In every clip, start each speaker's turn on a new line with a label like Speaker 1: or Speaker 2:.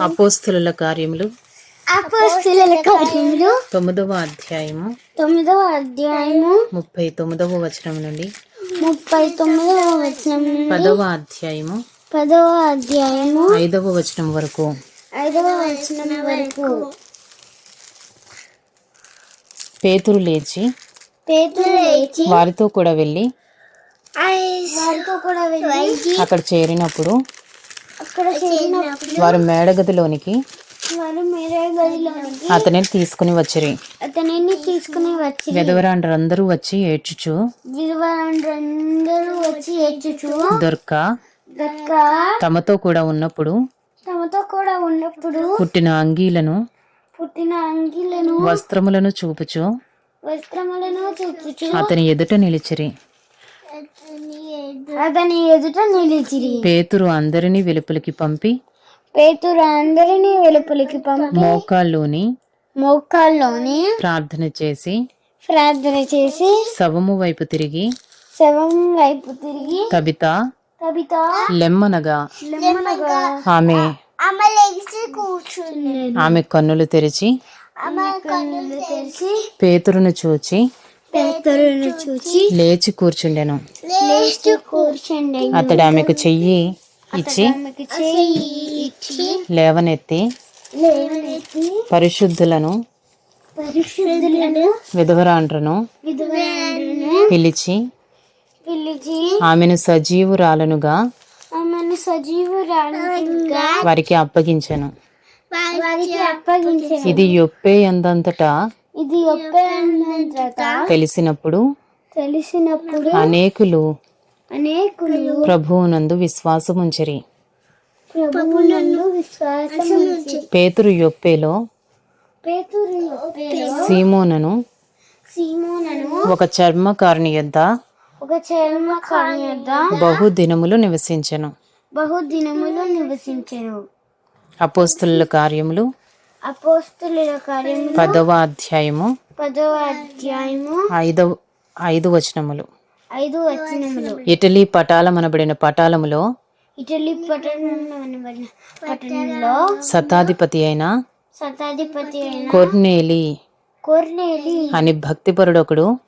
Speaker 1: అపోస్తుల కార్యములు.
Speaker 2: అపోస్తుల కార్యములు.
Speaker 1: తొమ్మిదవ అధ్యాయము.
Speaker 2: తొమ్మిదవ అధ్యాయము.
Speaker 1: ముప్పై తొమ్మిదవ వచనం నుండి.
Speaker 2: ముప్పై తొమ్మిదవ వచనం
Speaker 1: పదవ అధ్యాయము.
Speaker 2: పదవ అధ్యాయము.
Speaker 1: ఐదవ వచనం వరకు.
Speaker 2: ఐదవ వచనం వరకు.
Speaker 1: పేతురు లేచి
Speaker 2: పేతురు లేచి
Speaker 1: వారితో కూడా వెళ్ళి
Speaker 2: వారితో కూడా వెళ్ళి
Speaker 1: అక్కడ చేరినప్పుడు వారు మేడగదిలోనికి అతనిని తీసుకుని వచ్చిరి.
Speaker 2: అతనిని తీసుకుని వచ్చి
Speaker 1: వెదవరాండ్రందరూ వచ్చి ఏడ్చుచు.
Speaker 2: విలువలందరూ వచ్చి ఏడ్చుచు.
Speaker 1: దొర్క తమతో కూడా ఉన్నప్పుడు
Speaker 2: తమతో కూడా ఉన్నప్పుడు
Speaker 1: పుట్టిన అంగీలను
Speaker 2: పుట్టిన అంగిలను
Speaker 1: వస్త్రములను చూపుచు.
Speaker 2: వస్త్రములను చూపుచు.
Speaker 1: అతని ఎదుట నిలిచిరి.
Speaker 2: అతని ఎదుట నిలిచిరి.
Speaker 1: పేతురు అందరినీ వెలుపలికి పంపి
Speaker 2: పేతురు అందరినీ వెలుపలికి పంపి
Speaker 1: మోకాల్లోని
Speaker 2: మోకాల్లోని
Speaker 1: ప్రార్థన చేసి
Speaker 2: ప్రార్థన చేసి
Speaker 1: శవము వైపు తిరిగి
Speaker 2: శవం వైపు తిరిగి
Speaker 1: కవిత
Speaker 2: కవిత
Speaker 1: లెమ్మనగా
Speaker 2: లెమ్మనగా
Speaker 1: ఆమె
Speaker 2: ఆమె లేచి కూర్చుంది.
Speaker 1: ఆమె కన్నులు తెరిచి
Speaker 2: ఆమె కన్నులు తెరిచి
Speaker 1: పేతురును చూచి
Speaker 2: పేతురును చూచి
Speaker 1: లేచి కూర్చుండెను.
Speaker 2: లేచి కూర్చుండి
Speaker 1: అతడు ఆమెకు చెయ్యి ఇచ్చి లేవనెత్తి పరిశుద్ధులను
Speaker 2: పరిశుద్ధులను
Speaker 1: విధవరాండ్రను పిలిచి
Speaker 2: పిలిచి
Speaker 1: ఆమెను సజీవురాలనుగా
Speaker 2: ఆమెను సజీవురాలుగా
Speaker 1: వారికి అప్పగించెను.
Speaker 2: వారికి అప్పగించారు
Speaker 1: ఇది యొప్పే ఎందంతటా
Speaker 2: ఇది
Speaker 1: తెలిసినప్పుడు
Speaker 2: తెలిసినప్పుడు
Speaker 1: అనేకులు
Speaker 2: అనేకులు
Speaker 1: ప్రభువునందు విశ్వాసముంచిరి.
Speaker 2: ప్రభువునందు
Speaker 1: పేతురు యొప్పేలో
Speaker 2: పేతురు
Speaker 1: సీమోనను
Speaker 2: సీమోనను
Speaker 1: ఒక చర్మకారుని యొద్ద
Speaker 2: ఒక చర్మ కాని యొద్ద
Speaker 1: బహు దినములు నివసించెను.
Speaker 2: బహు దినములు నివసించెను.
Speaker 1: అపోస్తుల కార్యములు
Speaker 2: అపోస్తుల
Speaker 1: పదవ అధ్యాయము.
Speaker 2: పదవ అధ్యాయము.
Speaker 1: ఐదవ ఐదు వచనములు.
Speaker 2: ఐదు వచనములు.
Speaker 1: ఇటలీ పటాలమనబడిన పటాలములో
Speaker 2: ఇటలీ పట్టణం పట్టణంలో
Speaker 1: శతాధిపతి అయిన
Speaker 2: శతాధిపతి అయిన
Speaker 1: కొర్నేలి
Speaker 2: కొర్నేలి
Speaker 1: అని భక్తిపరుడొకడు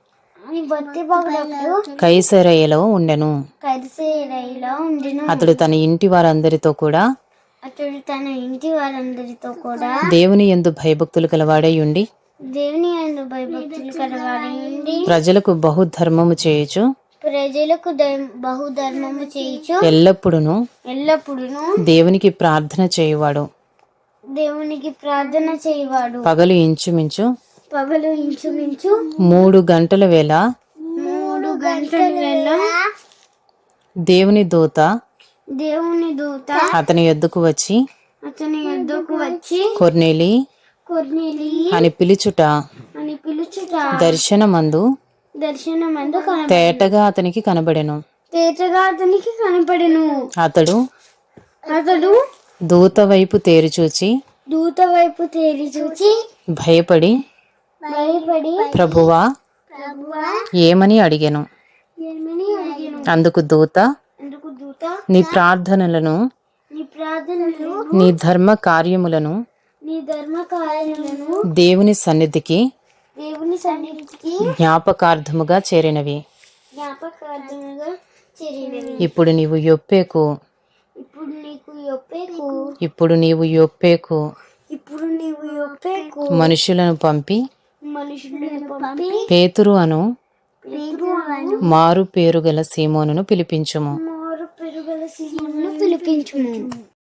Speaker 2: అని భక్తుడు
Speaker 1: కైసరయ్యలో ఉండెను.
Speaker 2: కరిసేరైలో ఉండిన.
Speaker 1: అతడు తన ఇంటి వారందరితో కూడా
Speaker 2: అతడు తన ఇంటి వారందరితో కూడా
Speaker 1: దేవుని ఎందు భయభక్తులు కలవాడై ఉండి
Speaker 2: దేవుని అందు భయభక్తులు కలవాడి ఉండి
Speaker 1: ప్రజలకు బహుధర్మము చేయుచు
Speaker 2: ప్రజలకు ధర్మ- బహుధర్మము చేయుచు
Speaker 1: ఎల్లప్పుడూ
Speaker 2: ఎల్లప్పుడూ
Speaker 1: దేవునికి ప్రార్థన చేయువాడు.
Speaker 2: దేవునికి ప్రార్థన చేయవాడు.
Speaker 1: పగలు ఇంచుమించు
Speaker 2: పగలు ఇంచుమించు
Speaker 1: మూడు గంటల వేళ
Speaker 2: మూడు గంటల వేళ
Speaker 1: దేవుని దూత
Speaker 2: దేవుని దూత
Speaker 1: అతని యొద్దకు వచ్చి
Speaker 2: అతని యొద్దకు వచ్చి
Speaker 1: కొర్నేలి
Speaker 2: కొర్నేలి
Speaker 1: అని పిలుచుట.
Speaker 2: అని పిలుచుట.
Speaker 1: దర్శనమందు
Speaker 2: దర్శనమందు
Speaker 1: తేటగా అతనికి కనబడెను.
Speaker 2: తేటగా అతనికి కనపడెను
Speaker 1: అతడు
Speaker 2: అతడు
Speaker 1: దూత వైపు తేరిచూచి
Speaker 2: దూత వైపు తేరి చూచి
Speaker 1: భయపడి
Speaker 2: భయపడి
Speaker 1: ప్రభువా
Speaker 2: ప్రభువా
Speaker 1: ఏమని అడిగాను? అందుకు దూత నీ ప్రార్థనలను
Speaker 2: నీ
Speaker 1: ధర్మ కార్యములను
Speaker 2: నీ ధర్మ కార్యములను
Speaker 1: దేవుని సన్నిధికి
Speaker 2: దేవుని సన్నిధికి
Speaker 1: జ్ఞాపకార్థముగా చేరినవి. ఇప్పుడు నీవు యొప్పేకు.
Speaker 2: ఇప్పుడు నీకు యొప్పేకు.
Speaker 1: ఇప్పుడు నీవు యొప్పేకు.
Speaker 2: ఇప్పుడు నీవు యొప్పేకు.
Speaker 1: మనుషులను పంపి
Speaker 2: మనుషులను పంపి
Speaker 1: పేతురు
Speaker 2: అను
Speaker 1: మారు పేరు గల సీమోనును పిలిపించుము.
Speaker 2: మారు పెరుగల సీమను పిలిపించుము